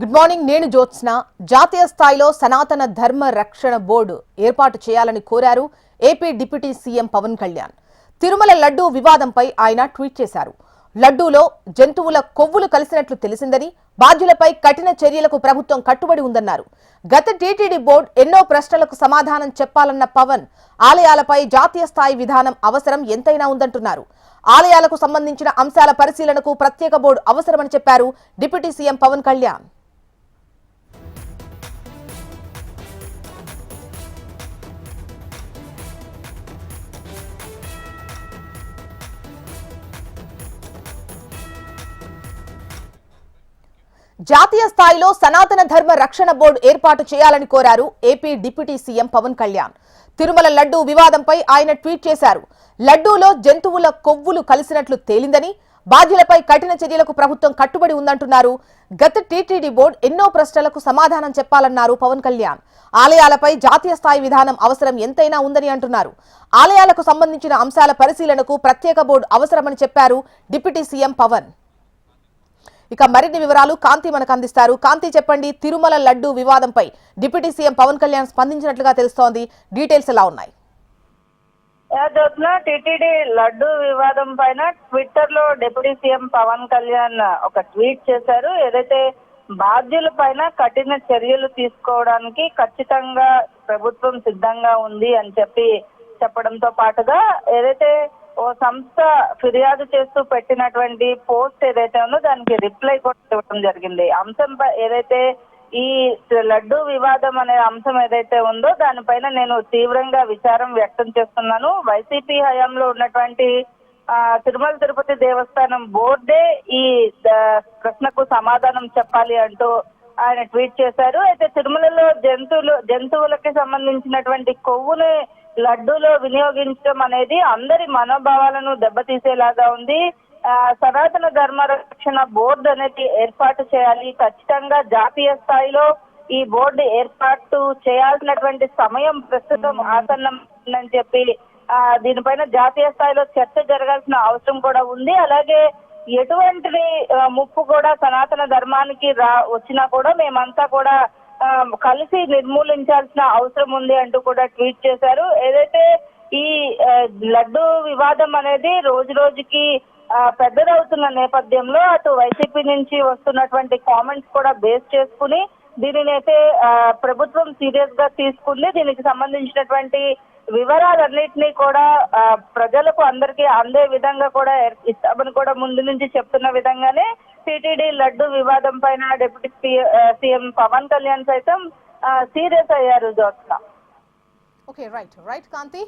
Good morning నేను జ్యోత్స్న. జాతీయ స్థాయిలో సనాతన ధర్మ రక్షణ బోర్డు ఏర్పాటు చేయాలని కోరారు AP deputy CM Pawan Kalyan. Tirumala laddu వివాదంపై ఆయన ట్వీట్ చేశారు. లడ్డూలో జంతువుల కొవ్వులు కలిసినట్లు తెలిసిందని బాధ్యులపై కఠిన చర్యలకు ప్రభుత్వం కట్టుబడి ఉందన్నారు. గత టీటీడీ బోర్డు ఎన్నో ప్రశ్నలకు సమాధానం చెప్పాలన్న పవన్ ఆలయాలపై జాతీయ స్థాయి విధానం అవసరం ఎంతైనా ఉందంటున్నారు. ఆలయాలకు సంబంధించిన అంశాల పరిశీలనకు ప్రత్యేక బోర్డు అవసరమని చెప్పారు డిప్యూటీ సీఎం పవన్ కళ్యాణ్. జాతీయ స్థాయిలో సనాతన ధర్మ రక్షణ బోర్డు ఏర్పాటు చేయాలని కోరారు AP deputy CM Pawan Kalyan. Tirumala laddu వివాదంపై ఆయన ట్వీట్ చేశారు. లడ్డూలో జంతువుల కొవ్వులు కలిసినట్లు తేలిందని బాధ్యులపై కఠిన చర్యలకు ప్రభుత్వం కట్టుబడి ఉందంటున్నారు. గత టీటీడీ బోర్డు ఎన్నో ప్రశ్నలకు సమాధానం చెప్పాలన్నారు పవన్ కళ్యాణ్. ఆలయాలపై జాతీయ స్థాయి విధానం అవసరం ఎంతైనా ఉందని అంటున్నారు. ఆలయాలకు సంబంధించిన అంశాల పరిశీలనకు ప్రత్యేక బోర్డు అవసరమని చెప్పారు డిప్యూటీ సీఎం పవన్. ఇక మరిన్ని వివరాలు కాంతి మనకు అందిస్తారు. కాంతి చెప్పండి. తిరుమల లడ్డు వివాదంపై డిప్యూటీ సీఎం పవన్ కళ్యాణ్ స్పందించినట్లుగా తెలుస్తోంది. డీటెయిల్స్ ఎలా ఉన్నాయి? టిటిడి లడ్డు వివాదం పైన ట్విట్టర్లో డిప్యూటీ సీఎం పవన్ కళ్యాణ్ ఒక ట్వీట్ చేశారు. ఏదైతే బాధ్యుల పైన కఠిన చర్యలు తీసుకోవడానికి ఖచ్చితంగా ప్రభుత్వం సిద్ధంగా ఉంది అని చెప్పి చెప్పడంతో పాటుగా ఏదైతే ఓ సంస్థ ఫిర్యాదు చేస్తూ పెట్టినటువంటి పోస్ట్ ఏదైతే ఉందో దానికి రిప్లై కూడా ఇవ్వడం జరిగింది. అంశంపై ఏదైతే ఈ లడ్డు వివాదం అనే అంశం ఏదైతే ఉందో దానిపైన నేను తీవ్రంగా విచారం వ్యక్తం చేస్తున్నాను. వైసీపీ హయాంలో ఉన్నటువంటి ఆ, తిరుమల తిరుపతి దేవస్థానం బోర్డే ఈ ప్రశ్నకు సమాధానం చెప్పాలి అంటూ ఆయన ట్వీట్ చేశారు. అయితే తిరుమలలో జంతువులు జంతువులకి సంబంధించినటువంటి కొవ్వుని లడ్డూలో వినియోగించడం అనేది అందరి మనోభావాలను దెబ్బతీసేలాగా ఉంది. ఆ, సనాతన ధర్మ రక్షణ బోర్డు అనేది ఏర్పాటు చేయాలి. ఖచ్చితంగా జాతీయ స్థాయిలో ఈ బోర్డు ఏర్పాటు చేయాల్సినటువంటి సమయం ప్రస్తుతం ఆసన్నం చెప్పి ఆ, దీనిపైన జాతీయ స్థాయిలో చర్చ జరగాల్సిన అవసరం కూడా ఉంది. అలాగే ఎటువంటి ముప్పు కూడా సనాతన ధర్మానికి రా వచ్చినా కూడా మేమంతా కూడా కలిసి నిర్మూలించాల్సిన అవసరం ఉంది అంటూ కూడా ట్వీట్ చేశారు. ఏదైతే ఈ లడ్డు వివాదం అనేది రోజు రోజుకి పెద్దదవుతున్న నేపథ్యంలో అటు వైసీపీ నుంచి వస్తున్నటువంటి కామెంట్స్ కూడా బేస్ చేసుకుని దీనిని అయితే ఆ, ప్రభుత్వం సీరియస్గా తీసుకుంది. దీనికి సంబంధించినటువంటి వివరాలన్నింటినీ కూడా ప్రజలకు అందరికీ అందే విధంగా కూడా ఇస్తామని కూడా ముందు నుంచి చెప్తున్న విధంగానే టీటీడీ లడ్డు వివాదం పైన డిప్యూటీ సీఎం పవన్ కళ్యాణ్ సైతం సీరియస్ అయ్యారు Jyotsna okay right right Kanti?